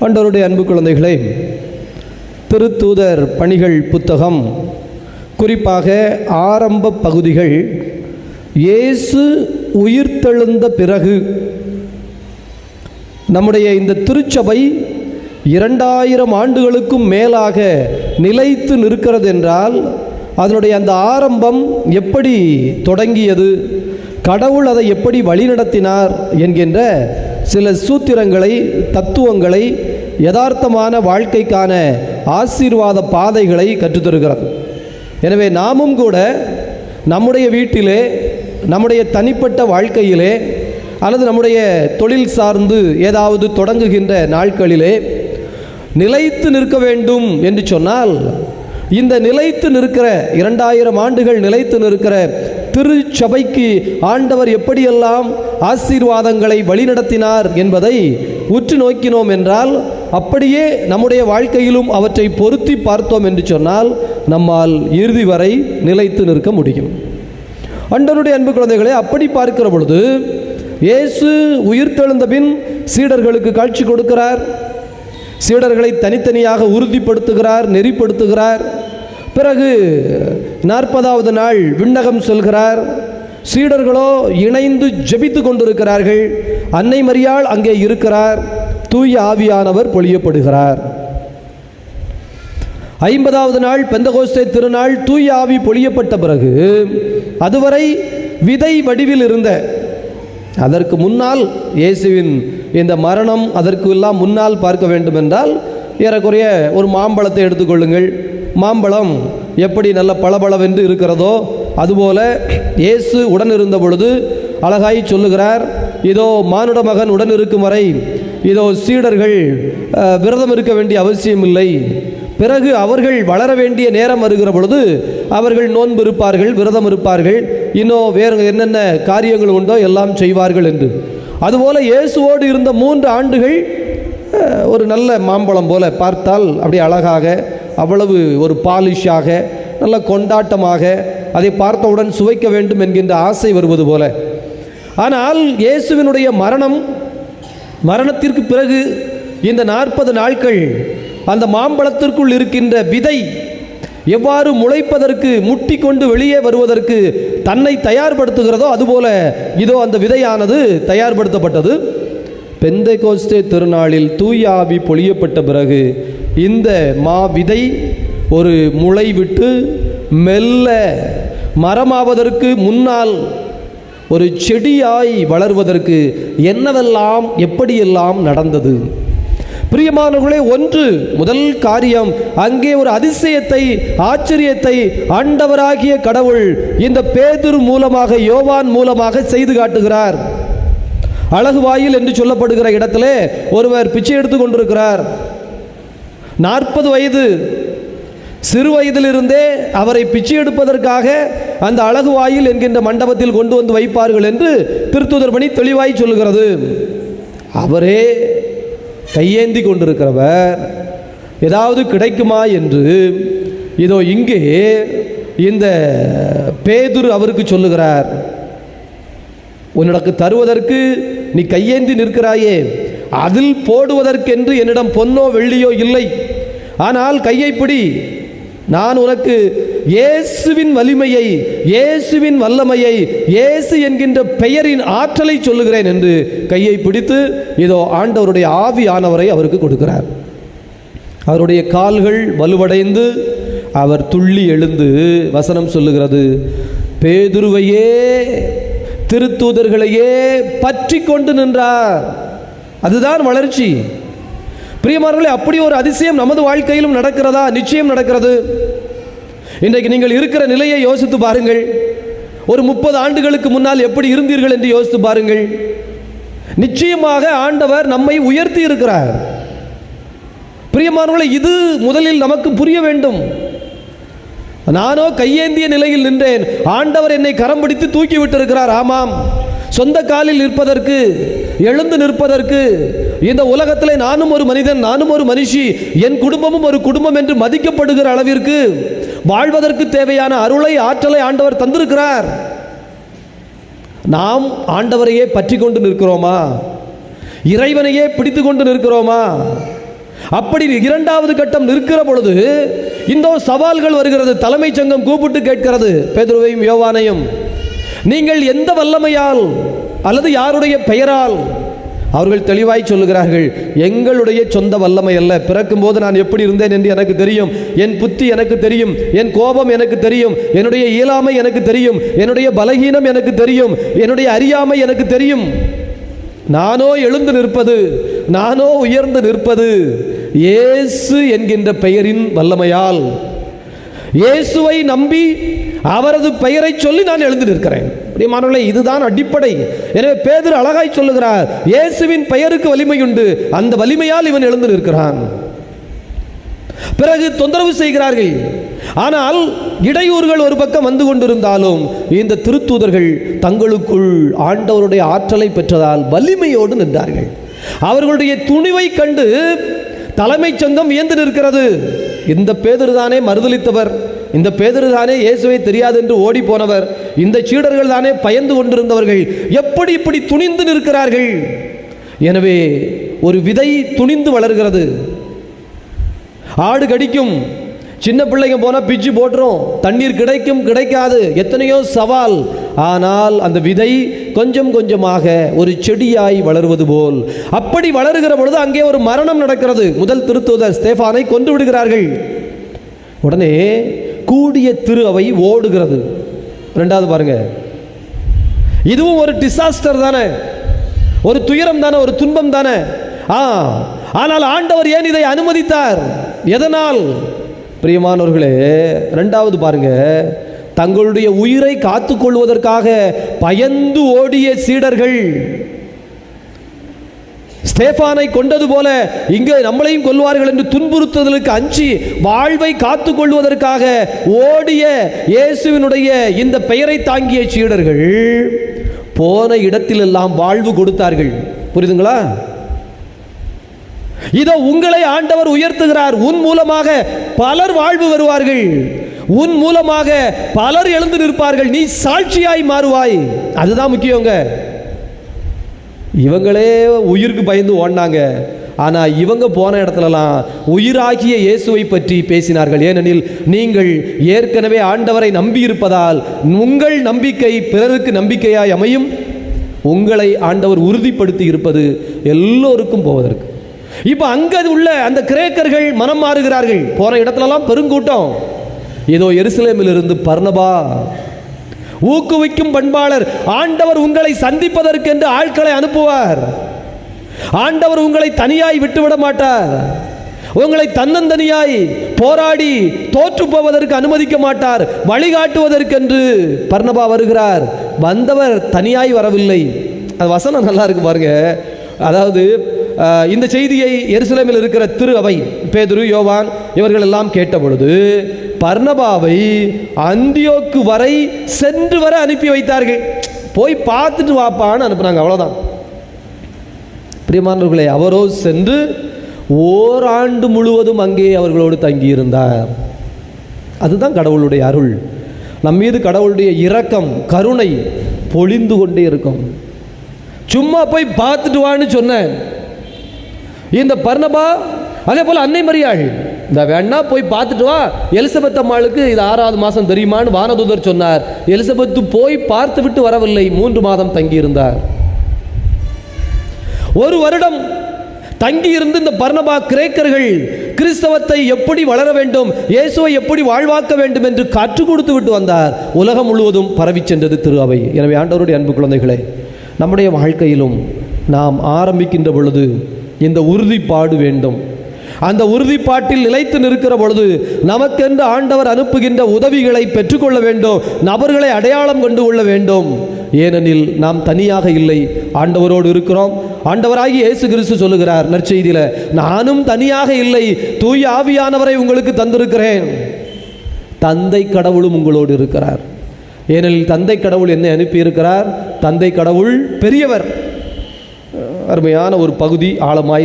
ஆண்டவருடைய அன்பு குழந்தைகளே திருத்தூதர் பணிகள் புத்தகம் குறிப்பாக ஆரம்ப பகுதிகள் இயேசு உயிர்த்தெழுந்த பிறகு நம்முடைய இந்த திருச்சபை இரண்டாயிரம் ஆண்டுகளுக்கும் மேலாக நிலைத்து நிற்கிறது என்றால் அதனுடைய அந்த ஆரம்பம் எப்படி தொடங்கியது கடவுள் அதை எப்படி வழிநடத்தினார் என்கின்ற சில சூத்திரங்களை தத்துவங்களை யதார்த்தமான வாழ்க்கைக்கான ஆசீர்வாத பாதைகளை கற்றுத்தருகிறது. எனவே நாமும் கூட நம்முடைய வீட்டிலே நம்முடைய தனிப்பட்ட வாழ்க்கையிலே அல்லது நம்முடைய தொழில் சார்ந்து ஏதாவது தொடங்குகின்ற நாட்களிலே நிலைத்து நிற்க வேண்டும் என்று சொன்னால் இந்த நிலைத்து நிற்கிற இரண்டாயிரம் ஆண்டுகள் நிலைத்து நிற்கிற திருச்சபைக்கு ஆண்டவர் எப்படியெல்லாம் ஆசீர்வாதங்களை வழிநடத்தினார் என்பதை உற்று நோக்கினோம் என்றால் அப்படியே நம்முடைய வாழ்க்கையிலும் அவற்றை பொருத்தி பார்த்தோம் என்று சொன்னால் நம்மால் இறுதி வரை நிலைத்து நிற்க முடியும். அண்டனுடைய அன்பு குழந்தைகளை அப்படி பார்க்கிற பொழுது இயேசு உயிர்த்தெழுந்த பின் சீடர்களுக்கு காட்சி கொடுக்கிறார். சீடர்களை தனித்தனியாக உறுதிப்படுத்துகிறார் நெறிப்படுத்துகிறார். பிறகு நாற்பதாவது நாள் விண்ணகம் சொல்கிறார். சீடர்களோ இணைந்து ஜெபித்து கொண்டிருக்கிறார்கள். அன்னை மரியாள் அங்கே இருக்கிறார். தூய ஆவியானவர் பொழியப்படுகிறார். ஐம்பதாவது நாள் பெந்தகோஸ்தே திருநாள் தூய ஆவி பொழியப்பட்ட பிறகு அதுவரை விதை வடிவில் இருந்த அதற்கு முன்னால் இயேசுவின் இந்த மரணம் அதற்கு எல்லாம் முன்னால் பார்க்க வேண்டும் என்றால் ஏறக்குறைய ஒரு மாம்பழத்தை எடுத்துக்கொள்ளுங்கள் மாம்பழம் எப்படி நல்ல பளபளவென்று இருக்கிறதோ அதுபோல இயேசு உடன் இருந்த பொழுது அழகாய் சொல்லுகிறார் இதோ மானுட மகன் உடன் இருக்கும் வரை இதோ சீடர்கள் விரதம் இருக்க வேண்டிய அவசியம் இல்லை பிறகு அவர்கள் வளர வேண்டிய நேரம் வருகிற பொழுது அவர்கள் நோன்பு இருப்பார்கள் விரதம் இருப்பார்கள். இன்னும் வேறு என்னென்ன காரியங்கள் உண்டோ எல்லாம் செய்வார்கள் என்று. அதுபோல இயேசுவோடு இருந்த மூன்று ஆண்டுகள் ஒரு நல்ல மாம்பழம் போல பார்த்தால் அப்படி அழகாக அவ்வளவு ஒரு பாலிஷாக நல்ல கொண்டாட்டமாக அதை பார்த்தவுடன் சுவைக்க வேண்டும் என்கின்ற ஆசை வருவது போல. ஆனால் இயேசுவினுடைய மரணம் மரணத்திற்கு பிறகு இந்த நாற்பது நாட்கள் அந்த மாம்பழத்திற்குள் இருக்கின்ற விதை எவ்வாறு முளைப்பதற்கு முட்டி கொண்டு வெளியே வருவதற்கு தன்னை தயார்படுத்துகிறதோ அதுபோல இதோ அந்த விதையானது தயார்படுத்தப்பட்டது. பெந்தை கோஸ்டே திருநாளில் தூயாவி பொழியப்பட்ட பிறகு இந்த மா விதை ஒரு முளை விட்டு மெல்ல மரமாவதற்கு முன்னால் ஒரு செடியாய் வளர்வதற்கு என்னவெல்லாம் எப்படியெல்லாம் நடந்தது? பிரியமானவர்களே ஒன்று முதல் காரியம் அங்கே ஒரு அதிசயத்தை ஆச்சரியத்தை ஆண்டவராகிய கடவுள் இந்த பேதுர் மூலமாக யோவான் மூலமாக செய்து காட்டுகிறார். அழகு வாயில் என்று சொல்லப்படுகிற இடத்திலே ஒருவர் பிச்சை எடுத்து கொண்டிருக்கிறார். நாற்பது வயது சிறு வயதிலிருந்தே அவரை பிச்சை எடுப்பதற்காக அந்த அழகு வாயில் என்கின்ற மண்டபத்தில் கொண்டு வந்து வைப்பார்கள் என்று திருத்துதர் பணி தெளிவாய் சொல்கிறது. அவரே கையேந்தி கொண்டிருக்கிறவர். ஏதாவது கிடைக்குமா என்று இதோ இங்கே இந்த பேதுரு அவருக்கு சொல்லுகிறார். உன்னிடக்கு தருவதற்கு நீ கையேந்தி நிற்கிறாயே. அதில் போடுவதற்கென்று என்னிடம் பொன்னோ வெள்ளியோ இல்லை. ஆனால் கையை நான் உனக்கு இயேசுவின் வலிமையை இயேசுவின் வல்லமையை இயேசு என்கின்ற பெயரின் ஆற்றலை சொல்லுகிறேன் என்று கையை பிடித்து இதோ ஆண்டவருடைய ஆவியானவரை அவருக்கு கொடுக்கிறார். அவருடைய கால்கள் வலுவடைந்து அவர் துள்ளி எழுந்து வசனம் சொல்லுகிறது. பேதுருவையே திருத்தூதர்களையே பற்றி கொண்டு நின்றார். அதுதான் வளர்ச்சி. பிரியமார்களே அப்படி ஒரு அதிசயம் நமது வாழ்க்கையிலும் நடக்கிறதா? நிச்சயம் நடக்கிறது. இன்றைக்கு நீங்கள் இருக்கிற நிலையை யோசித்து பாருங்கள். ஒரு முப்பது ஆண்டுகளுக்கு முன்னால் எப்படி இருந்தீர்கள் என்று யோசித்து பாருங்கள். நிச்சயமாக ஆண்டவர் நம்மை உயர்த்தி இருக்கிறார். பிரியமானவர்களை இது முதலில் நமக்கு புரிய வேண்டும். நானோ கையேந்திய நிலையில் நின்றேன். ஆண்டவர் என்னை கரம் பிடித்து தூக்கி விட்டிருக்கிறார். ஆமாம். சொந்த காலில் நிற்பதற்கு எழுந்து நிற்பதற்கு இந்த உலகத்தில் நானும் ஒரு மனிதன் நானும் ஒரு மனுஷி என் குடும்பமும் ஒரு குடும்பம் என்று மதிக்கப்படுகிற அளவிற்கு வாழ்வதற்கு தேவையான அருளை ஆற்றலை ஆண்டவர் தந்திருக்கிறார். நாம் ஆண்டவரையே பற்றி கொண்டு நிற்கிறோமா? இறைவனையே பிடித்து கொண்டு நிற்கிறோமா? அப்படி இரண்டாவது கட்டம் நிற்கிற பொழுது இந்த சவால்கள் வருகிறது. தலைமைச் சங்கம் கூப்பிட்டு கேட்கிறது பேதுருவையும் யோவானையும். நீங்கள் எந்த வல்லமையால் அல்லது யாருடைய பெயரால் அவர்கள் தெளிவாய் சொல்லுகிறார்கள் எங்களுடைய சொந்த வல்லமை அல்ல. பிறக்கும்போது நான் எப்படி இருந்தேன் என்று எனக்கு தெரியும். என் புத்தி எனக்கு தெரியும். என் கோபம் எனக்கு தெரியும். என்னுடைய இயலாமை எனக்கு தெரியும். என்னுடைய பலகீனம் எனக்கு தெரியும். என்னுடைய அறியாமை எனக்கு தெரியும். நானோ எழுந்து நிற்பது நானோ உயர்ந்து நிற்பது இயேசு என்கின்ற பெயரின் வல்லமையால் இயேசுவை நம்பி அவரது பெயரை சொல்லி நான் எழுந்து நிற்கிறேன் பிரியமானவர்களே இதுதான் அடிப்படை. எனவே பேதர் அழகாய் சொல்லுகிறார் இயேசுவின் பெயருக்கு வலிமை உண்டு அந்த வலிமையால் இவன் எழுந்து நிற்கிறான் பிறகு தொந்தரவு செய்கிறார்கள். ஆனால் இடையூறுகள் ஒரு பக்கம் வந்து கொண்டிருந்தாலும் இந்த திருத்தூதர்கள் தங்களுக்குள் ஆண்டவருடைய ஆற்றலை பெற்றதால் வலிமையோடு நின்றார்கள். அவர்களுடைய துணிவை கண்டு தலைமைச் சங்கம் வியந்து நிற்கிறது. இந்த பேதுரு தானே மறுதளித்தவர் இந்த பேதுரு தானே இயேசுவை தெரியாது என்று ஓடி போனவர். இந்த சீடர்கள் தானே பயந்து கொண்டிருந்தவர்கள். எப்படி இப்படி துணிந்து நிற்கிறார்கள்? எனவே ஒரு விதை துணிந்து வளர்கிறது. ஆடு கடிக்கும். சின்ன பிள்ளைங்க போனால் பிச்சு போட்டுரும். தண்ணீர் கிடைக்கும் கிடைக்காது. எத்தனையோ சவால். ஆனால் அந்த விதை கொஞ்சம் கொஞ்சமாக ஒரு செடியாய் வளருவது போல். அப்படி வளருகிற பொழுது அங்கே ஒரு மரணம் நடக்கிறது. முதல் திருத்தூதர் ஸ்டேஃபானை கொன்று விடுகிறார்கள். உடனே கூடிய திரு அவை ஓடுகிறது. ரெண்டாவது பாருங்க. இதுவும் ஒரு டிசாஸ்டர் தானே. ஒரு துயரம் தானே ஒரு துன்பம் தானே. ஆ ஆனால் ஆண்டவர் ஏன் இதை அனுமதித்தார்? எதனால்? பிரியமானவர்களே ரெண்டாவது பாருங்க. தங்களுடைய உயிரை காத்துக்கொள்வதற்காக பயந்து ஓடிய சீடர்கள். ஸ்டேஃபானை கொண்டது போல இங்கே நம்மளையும் கொல்வார்கள் என்று துன்புறுத்துதலுக்கு அஞ்சி வாழ்வை காத்து கொள்வதற்காக ஓடிய இயேசுவினுடைய இந்த பெயரை தாங்கிய சீடர்கள் போன இடத்திலெல்லாம் வாழ்வு கொடுத்தார்கள். புரியுதுங்களா? இதோ உங்களை ஆண்டவர் உயர்த்துகிறார். உன் மூலமாக பலர் வாழ்வு வருவார்கள். உன் மூலமாக பலர் எழுந்து நிற்பார்கள் நீ சாட்சியாய் மாறுவாய். அதுதான் முக்கியங்க. இவங்களே உயிருக்கு பயந்து ஓடினாங்க. ஆனால் இவங்க போன இடத்துலலாம் உயிராகிய இயேசுவை பற்றி பேசினார்கள். ஏனெனில் நீங்கள் ஏற்கனவே ஆண்டவரை நம்பியிருப்பதால் உங்கள் நம்பிக்கை பிறருக்கு நம்பிக்கையாய் அமையும். உங்களை ஆண்டவர் உறுதிப்படுத்தி இருப்பது எல்லோருக்கும் போவதற்கு. இப்போ அங்கே உள்ள அந்த கிரேக்கர்கள் மனம் மாறுகிறார்கள். போன இடத்துலலாம் பெருங்கூட்டம். ஏதோ எருசலேமிலிருந்து பர்ணபா ஊக்குவிக்கும் பண்பாளர் ஆண்டவர் உங்களை சந்திப்பதற்கென்று ஆட்களை அனுப்புவார். ஆண்டவர் உங்களை தனியாய் விட்டுவிட மாட்டார். உங்களை தன்னந்தனியாய் போராடி தோற்று போவதற்கு அனுமதிக்க மாட்டார். வழிகாட்டுவதற்கென்று பர்ணபா வருகிறார். வந்தவர் தனியாய் வரவில்லை. அது வசனம் நல்லா இருக்கு பாருங்க. அதாவது இந்த செய்தியை எருசலேமில் இருக்கிற திரு அவை பேதுரு யோவான் இவர்கள் எல்லாம் கேட்ட பொழுது பர்ணபாவை அந்தியோக்கு வரை சென்று வர அனுப்பி வைத்தார்கள். போய் பார்த்துட்டு வாப்பான்னு அனுப்புனாங்க அவ்வளோதான் பிரியமானவர்களே அவரோ சென்று ஓராண்டு முழுவதும் அங்கே அவர்களோடு தங்கியிருந்தார். அதுதான் கடவுளுடைய அருள். நம் மீது கடவுளுடைய இரக்கம் கருணை பொழிந்து கொண்டே இருக்கும். சும்மா போய் பார்த்துட்டு வான்னு சொன்னேன். இந்த பர்ணபா அதே போல் அன்னை மரியாள் இந்த வேணா போய் பார்த்துட்டு வா. எலிசபெத் அம்மாளுக்கு இது ஆறாவது மாதம் தெரியுமான்னு வானதூதர் சொன்னார். எலிசபெத்து போய் பார்த்து விட்டு வரவில்லை. மூன்று மாதம் தங்கியிருந்தார். ஒரு வருடம் தங்கியிருந்து இந்த பர்ணபா கிரேக்கர்கள் கிறிஸ்தவத்தை எப்படி வளர வேண்டும் இயேசுவை எப்படி வாழ்வாக்க வேண்டும் என்று கற்றுக் கொடுத்து விட்டு வந்தார். உலகம் முழுவதும் பரவி சென்றது திரு அவை. எனவே ஆண்டவருடைய அன்பு குழந்தைகளே நம்முடைய வாழ்க்கையிலும் நாம் ஆரம்பிக்கின்ற பொழுது இந்த உறுதிப்பாடு வேண்டும். அந்த உறுதிப்பாட்டில் நிலைத்து நிற்கிற பொழுது நமக்கென்று ஆண்டவர் அனுப்புகின்ற உதவிகளை பெற்றுக்கொள்ள வேண்டும் நபர்களை அடையாளம் கொண்டு கொள்ள வேண்டும். ஏனெனில் நாம் தனியாக இல்லை ஆண்டவரோடு இருக்கிறோம். ஆண்டவராகி இயேசு கிறிஸ்து சொல்லுகிறார் நற்செய்தியில் நானும் தனியாக இல்லை தூய ஆவியானவரை உங்களுக்கு தந்திருக்கிறேன். தந்தை கடவுளும் உங்களோடு இருக்கிறார். ஏனெனில் தந்தை கடவுள் என்னை அனுப்பியிருக்கிறார் தந்தை கடவுள் பெரியவர். அருமையான ஒரு பகுதி ஆழமாய்